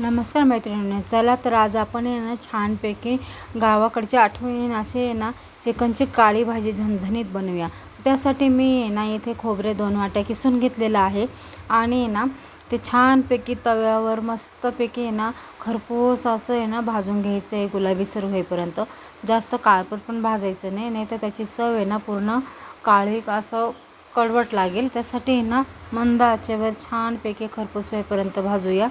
नमस्कार मैत्रिणींनो चला तर आज आपण आहे ना छानपैकी गावाकडच्या आठवणी असे आहे ना चिकनची काळी भाजी झणझणीत बनवूया. त्यासाठी मी आहे ना इथे खोबरे दोन वाट्या किसून घेतलेलं आहे आणि ना ते छानपैकी तव्यावर मस्तपैकी आहे ना खरपूस असं आहे ना भाजून घ्यायचं आहे गुलाबीसर होईपर्यंत. जास्त काळपट पण भाजायचं नाही नाही तर त्याची चव आहे ना पूर्ण काळी असं कडवट लागेल. त्यासाठी आहे ना मंद आचेवर छानपैकी खरपूस होईपर्यंत भाजूया.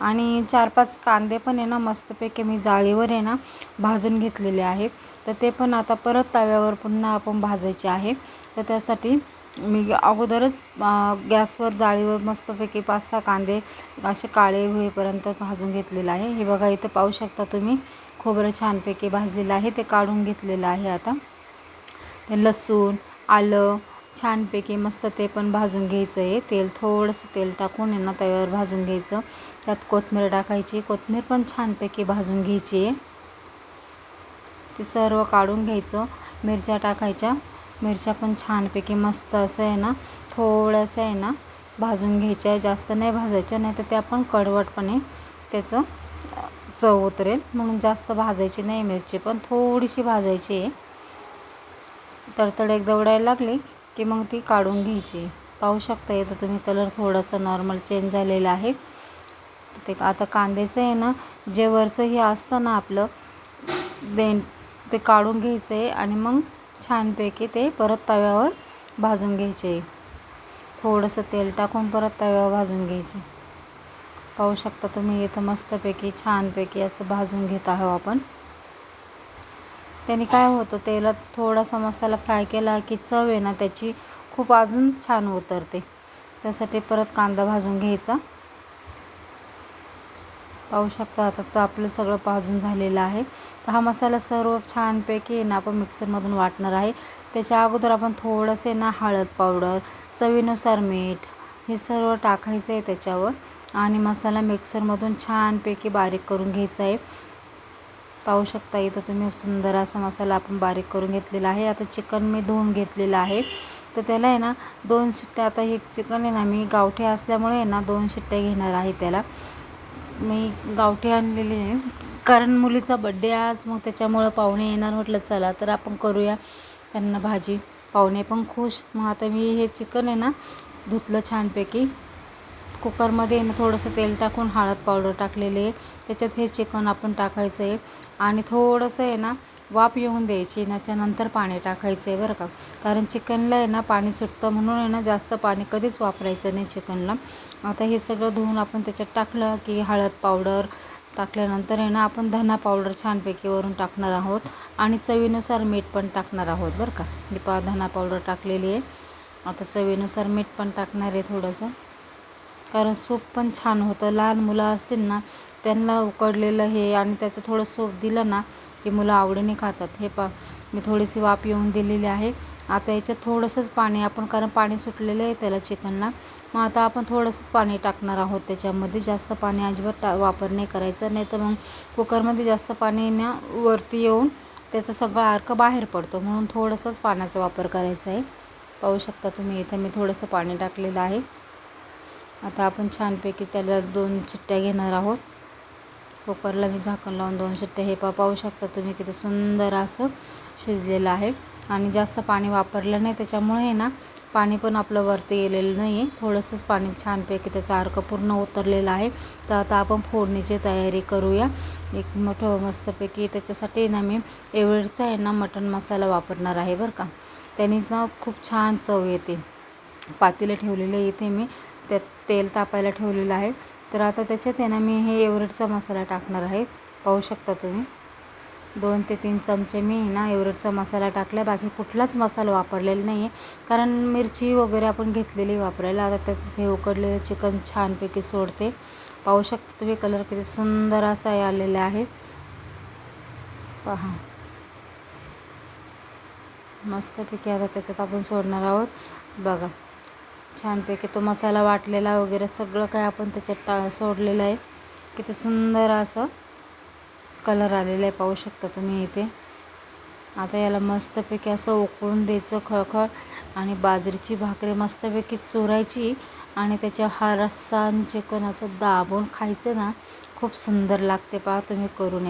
आणि चार पाच कांदे पण आहे ना मस्तपैकी मी जाळीवर आहे ना भाजून घेतलेले आहे तर ते पण आता परत तव्यावर पुन्हा आपण भाजायचे आहे. तर त्यासाठी मी अगोदरच गॅसवर जाळीवर मस्तपैकी पाच सहा कांदे असे काळे होईपर्यंत भाजून घेतलेलं आहे. हे बघा इथं पाहू शकता तुम्ही खोबरं छानपैकी भाजलेलं आहे. ते काढून घेतलेलं आहे आता. ते लसूण आलं छानपैकी मस्त ते पण भाजून घ्यायचं आहे. तेल थोडंसं तेल टाकून यांना ना तव्यावर भाजून घ्यायचं. त्यात कोथमीर टाकायची. कोथमीर पण छानपैकी भाजून घ्यायची आहे. ते सर्व काढून घ्यायचं. मिरच्या टाकायच्या. मिरच्या पण छानपैकी मस्त असं आहे ना थोडंसं आहे ना भाजून घ्यायच्या आहे. जास्त नाही भाजायच्या नाही तर त्या पण कडवटपणे त्याचं चव उतरेल. म्हणून जास्त भाजायची नाही मिरची पण थोडीशी भाजायची आहे. तडतड एकदा उडायला लागली. की मग ती काढून घ्यायची. पाहू शकता इथं तुम्ही कलर थोडासा नॉर्मल चेंज झालेला आहे. ते आता कांद्याचं आहे ना जे वरचं हे असतं ना आपलं देण ते काढून घ्यायचं आहे आणि मग छानपैकी ते परत तव्यावर भाजून घ्यायचे. आहे थोडंसं तेल टाकून परत तव्यावर भाजून घ्यायचे. पाहू शकता तुम्ही इथं मस्तपैकी छानपैकी असं भाजून घेत आहो आपण. त्याने काय होतं तेलात थोडासा मसाला फ्राय केला की चव आहे ना त्याची खूप अजून छान उतरते. त्यासाठी परत कांदा भाजून घ्यायचा. पाहू शकता आता आपलं सगळं भाजून झालेलं आहे. तर हा मसाला सर्व छानपैकी ना आपण मिक्सरमधून वाटणार आहे. त्याच्या अगोदर आपण थोडंसे ना हळद पावडर चवीनुसार मीठ हे सर्व टाकायचं आहे त्याच्यावर. आणि मसाला मिक्सरमधून छानपैकी बारीक करून घ्यायचा आहे. पाहू शकता इथं तुम्ही सुंदर असा मसाला आपण बारीक करून घेतलेला आहे. आता चिकन मी धुवून घेतलेलं आहे. तर त्याला आहे ना दोन शिट्ट्या आता हे चिकन आहे ना मी गावठी असल्यामुळे आहे ना दोन शिट्ट्या घेणार आहे त्याला. मी गावठी आणलेली आहे. कारण मुलीचा बड्डे आज मग त्याच्यामुळं पाहुणे येणार म्हटलं चला तर आपण करूया त्यांना भाजी. पाहुणे पण खुश. मग आता मी हे चिकन आहे ना धुतलं छानपैकी. कुकरमध्ये ना थोडंसं तेल टाकून हळद पावडर टाकलेले आहे. त्याच्यात हे चिकन आपण टाकायचं आहे. आणि थोडंसं आहे ना वाफ येऊन द्यायची त्याच्यानंतर पाणी टाकायचं आहे बरं का. कारण चिकनला आहे ना पाणी सुटतं म्हणून आहे ना जास्त पाणी कधीच वापरायचं नाही चिकनला. आता हे सगळं धुवून आपण त्याच्यात टाकलं की हळद पावडर टाकल्यानंतर आहे ना आपण धना पावडर छानपैकी वरून टाकणार आहोत. आणि चवीनुसार मीठ पण टाकणार आहोत बरं का. मी पा धना पावडर टाकलेली आहे. आता चवीनुसार मीठ पण टाकणार आहे थोडंसं. कारण सूप पण छान होतं. लहान मुलं असतील ना त्यांना उकडलेलं हे आणि त्याचं थोडं सूप दिलं ना की मुलं आवडीने खातात. हे पा मी थोडीशी वाफ येऊन दिलेली आहे. आता याच्यात थोडंसंच पाणी आपण कारण पाणी सुटलेलं आहे त्याला चिकनला. मग आता आपण थोडंसंच पाणी टाकणार आहोत त्याच्यामध्ये. जास्त पाणी अजिबात टा वापर नाही करायचं. नाही तर मग कुकरमध्ये जास्त पाणी ना वरती येऊन त्याचं सगळं अर्क बाहेर पडतो. म्हणून थोडंसंच पाण्याचा वापर करायचा आहे. पाहू शकता तुम्ही इथं मी थोडंसं पाणी टाकलेलं आहे. आता आपण छानपैकी त्याला दोन शिट्ट्या घेणार आहोत. कुकरला मी झाकण लावून दोन शिट्ट्या हे पा पाहू शकता तुम्ही किती सुंदर असं शिजलेलं आहे. आणि जास्त पाणी वापरलं नाही त्याच्यामुळे आहे ना पाणी पण आपलं वरती गेलेलं नाही आहे थोडंसंच पाणी छानपैकी त्याचा अर्क पूर्ण उतरलेला आहे. तर आता आपण फोडणीची तयारी करूया. एक मोठं मस्तपैकी त्याच्यासाठी ना मी एवढचा आहे ना मटण मसाला वापरणार आहे बरं का. त्याने ना खूप छान चव येते. पातेलं ठेवलेलं इथे मी. त्यात तेल तापायला ठेवलेलं आहे. तर आता त्याच्यात आहे ना मी हे एवरेटचा मसाला टाकणार आहे. पाहू शकता तुम्ही. दोन ते तीन चमचे मी ना एवरेटचा मसाला टाकला. बाकी कुठलाच मसाला वापरलेला नाही आहे कारण मिरची वगैरे आपण घेतलेली वापरायला. आता त्याचं हे उकडलेलं चिकन छानपैकी सोडते. पाहू शकता तुम्ही कलर किती सुंदर असा आलेला आहे. पहा. मस्तपैकी आता त्याच्यात आपण सोडणार आहोत. बघा. छानपैकी तो मसाला वाटलेला वगैरे सगळं काय आपण त्याच्यात टा सोडलेलं आहे. किती सुंदर असं कलर आलेलं आहे. पाहू शकता तुम्ही इथे. आता याला मस्तपैकी असं उकळून द्यायचं खळखळ आणि बाजरीची भाकरी मस्तपैकी चोरायची आणि त्याच्या हा रस्सा चिकन असं दाबून खायचं ना खूप सुंदर लागते पहा तुम्ही करून.